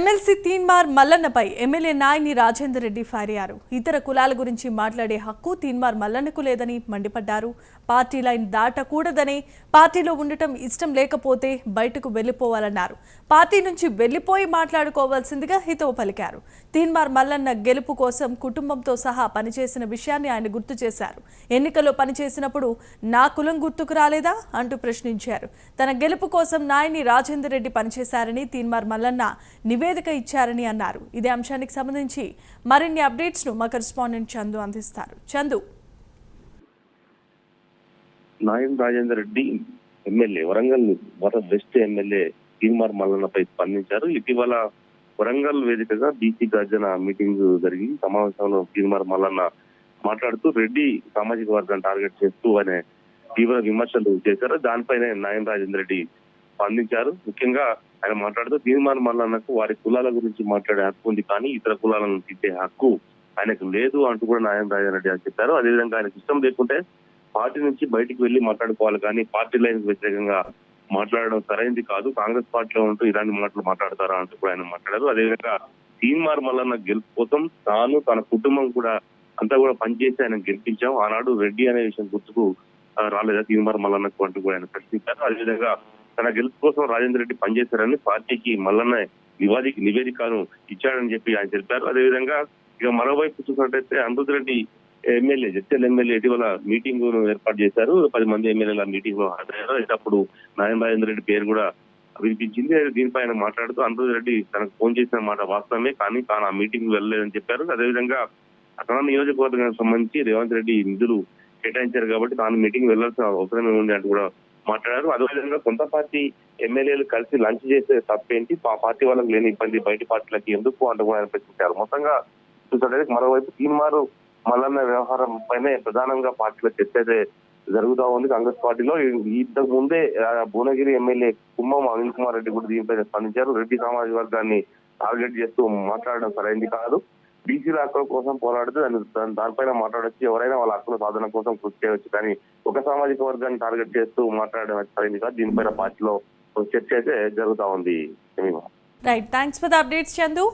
MLC Teenmaar మల్లన్నపై MLA Nayani Rajender Reddy fire అయ్యారు ఇతర కులాల గురించి మాట్లాడే హక్కు తీన్మార్ మల్లన్నకు లేదని మండిపడ్డారు. పార్టీ లైన్ దాటకూడదని పార్టీలో ఉండటం ఇష్టం లేకపోతే బయటకు వెళ్ళిపోవాలన్నారు పార్టీ నుంచి వెళ్ళిపోయి మాట్లాడుకోవాల్సిందిగా హితవు పలికారు. తీన్మార్ మల్లన్న గెలుపు కోసం కుటుంబంతో సహా పనిచేసిన విషయాన్ని ఆయన గుర్తు చేశారు. ఎన్నికల్లో పనిచేసినప్పుడు నా కులం గుర్తుకు రాలేదా? అంటూ ప్రశ్నించారు. తన గెలుపు కోసం నాయని రాజేందర్ రెడ్డి పనిచేశారని తీన్మార్ మల్లన్న నివేదిక ఇచ్చారని అన్నారు. ఇదే అంశానికి సంబంధించి మరిన్ని అప్డేట్స్ను మా కరెస్పాండెంట్ చందు అందిస్తారు. చందు. నాయం రాజేందర్ రెడ్డి ఎమ్మెల్యే వరంగల్ వర బెస్ట్ ఎమ్మెల్యే తీన్మార్ మల్లన్నపై స్పందించారు. ఇటీవల వరంగల్ వేదికగా బీసీ గర్జన మీటింగ్ జరిగి సమావేశంలో తీన్మార్ మల్లన్న మాట్లాడుతూ రెడ్డి సామాజిక వర్గాన్ని టార్గెట్ చేస్తూ అనే తీవ్ర విమర్శలు చేశారు. దానిపైనే నాయం రాజేందర్ రెడ్డి స్పందించారు. ముఖ్యంగా ఆయన మాట్లాడుతూ తీర్మాన మల్లన్నకు వారి కులాల గురించి మాట్లాడే హక్కు ఉంది కానీ ఇతర కులాలను తిట్టే హక్కు ఆయనకు లేదు అంటూ కూడా నారాయణ రాజారెడ్డి రెడ్డి అని చెప్పారు. అదేవిధంగా ఆయనకు ఇష్టం లేకుంటే పార్టీ నుంచి బయటికి వెళ్ళి మాట్లాడుకోవాలి కానీ పార్టీ లైన్ వ్యతిరేకంగా మాట్లాడడం సరైనది కాదు. కాంగ్రెస్ పార్టీలో ఉంటూ ఇలాంటి మాటలు మాట్లాడతారా అంటూ కూడా ఆయన మాట్లాడారు. అదేవిధంగా తీన్మార్ మల్లన్న గెలుపు కోసం తాను తన కుటుంబం కూడా అంతా కూడా పనిచేసి ఆయన గెలిపించాం. ఆనాడు రెడ్డి అనే విషయం గుర్తుకు రాలేదా తీన్మార్ మల్లన్నకు అంటూ కూడా ఆయన ప్రశ్నించారు. అదేవిధంగా తన గెలుపు కోసం రాజేందర్ రెడ్డి పనిచేశారని పార్టీకి మల్లన్న నివాదికి నివేదికను ఇచ్చాడని చెప్పి ఆయన తెలిపారు అదేవిధంగా ఇక మరోవైపు చూసినట్టయితే అమృత్ రెడ్డి ఎమ్మెల్యే జస్టల్ ఎమ్మెల్యే ఇటీవల మీటింగ్ ఏర్పాటు చేశారు. పది మంది ఎమ్మెల్యేల మీటింగ్లో హాజరయ్యారు. అయితే అప్పుడు నారాయణ రాజేంద్ర రెడ్డి పేరు కూడా వినిపించింది. దీనిపై ఆయన మాట్లాడుతూ అమృత్ రెడ్డి తనకు ఫోన్ చేసిన మాట వాస్తవమే కానీ తాను ఆ మీటింగ్ వెళ్ళలేదని చెప్పారు. అదేవిధంగా అక్కడ నియోజకవర్గానికి సంబంధించి రేవంత్ రెడ్డి నిధులు కేటాయించారు కాబట్టి తాను మీటింగ్ వెళ్ళాల్సిన అవసరం ఉంది అంటూ కూడా మాట్లాడారు. అదేవిధంగా సొంత పార్టీ ఎమ్మెల్యేలు కలిసి లంచ్ చేసే తప్పేంటి? ఆ పార్టీ వాళ్ళకి లేని ఇబ్బంది బయట పార్టీలకి ఎందుకు అంటూ కూడా ఆయన ప్రశ్నించారు. మొత్తంగా చూసినట్లయితే మరోవైపు తీన్మారు మల్లన్న వ్యవహారం పైనే ప్రధానంగా పార్టీలో చర్చ అయితే జరుగుతూ ఉంది. కాంగ్రెస్ పార్టీలో ఇంతకు ముందే భువనగిరి ఎమ్మెల్యే కుమ్మం అనిల్ కుమార్ రెడ్డి కూడా దీనిపై స్పందించారు. రెడ్డి సామాజిక వర్గాన్ని టార్గెట్ చేస్తూ మాట్లాడడం సరైనది కాదు. బీసీల హక్కుల కోసం పోరాడుతూ దాని- దానిపైన మాట్లాడొచ్చు. ఎవరైనా వాళ్ళ హక్కుల సాధన కోసం కృషి చేయవచ్చు. కానీ ఒక సామాజిక వర్గాన్ని టార్గెట్ చేస్తూ మాట్లాడడం సరైంది కాదు. దీనిపైన పార్టీలో చర్చ అయితే జరుగుతా ఉంది. Right thanks for the updates Chandu